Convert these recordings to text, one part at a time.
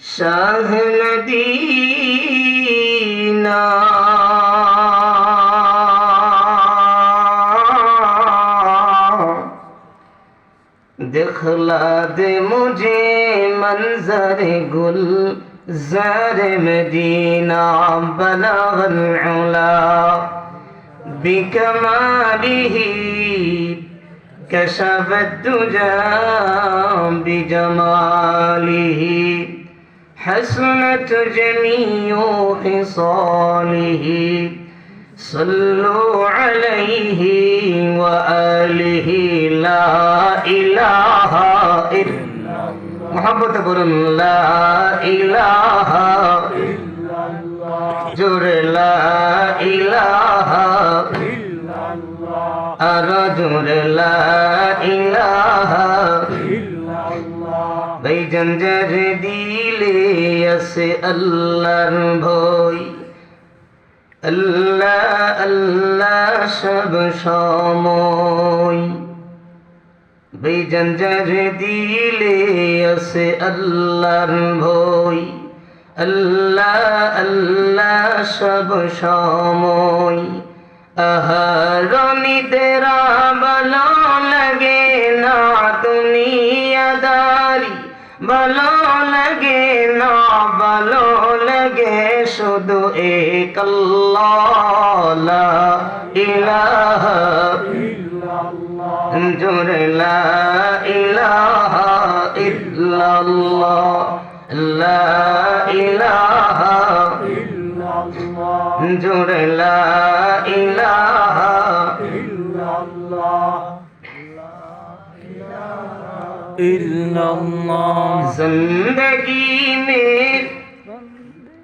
Shah Medina دکھلا دے مجھے منظر گل زر مدینہ بلغ العلا بکمالہ کشف الدجا بجمالہ حسنت جميع خصاله. صلوا عليه وآله لا إله إلا محبت قرن لا إله جر لا إله أرجر لا إله যার দিলে আছে আল্লাহর ভয়। আল্লাহ আল্লাহ সব সময়। যার দিলে আছে আল্লাহর ভয়। আল্লাহ আল্লাহ সব সময়। আহারনি তেরা ভালো লাগে শুধু এক ইলাহ জোরে লা ইলাহ ইল্লাল্লাহ লা ইলাহ জোরে লা ইলাহ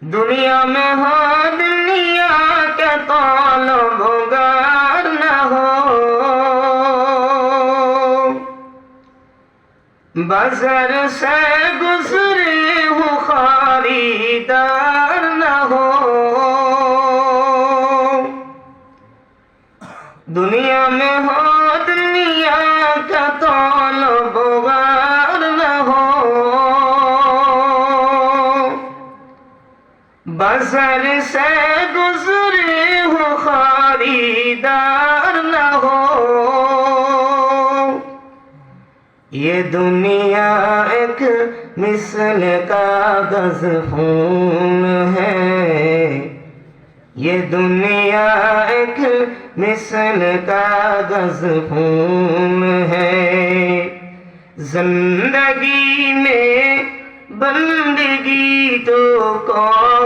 دنیا میں ہو، دنیا کے کون بھگار نہ ہو۔ بزر سے گزری ہو، خریدار نہ ہو۔ دنیا میں ہو، دنیا کا تول بگار بسر سے گزری ہو خریدار نہ ہو۔ یہ دنیا ایک مثل کا غزفون ہے۔ یہ دنیا ایک مثل کا غزفون ہے۔ زندگی میں بندگی تو کون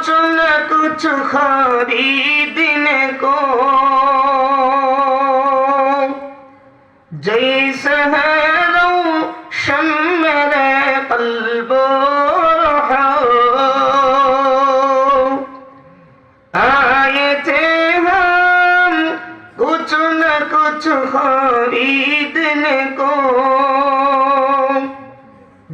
کچھ نہ کچھ خریدنے کو جیسے ہے روشن میرے قلب آئے تھے ہم کچھ نہ کچھ خریدنے کو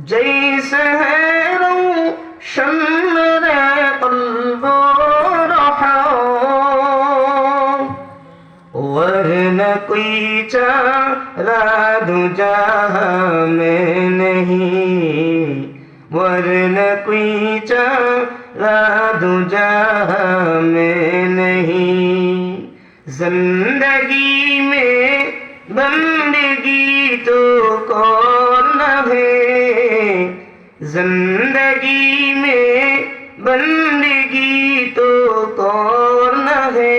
جیسے ہے روشن میرے القلب رحا ورنہ کوئی چارہ دجا میں نہیں۔ ورنہ کوئی چارہ دجا میں نہیں۔ زندگی میں بندگی تو کون ہے؟ زندگی میں बंदगी तो कौन है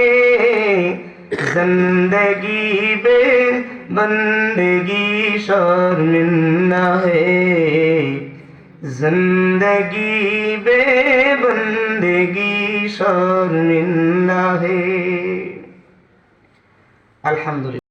जिंदगी बे बंदगी शर्मिंदा है जिंदगी बे बंदगी शर्मिंदा है अल्हम्दुलिल्लाह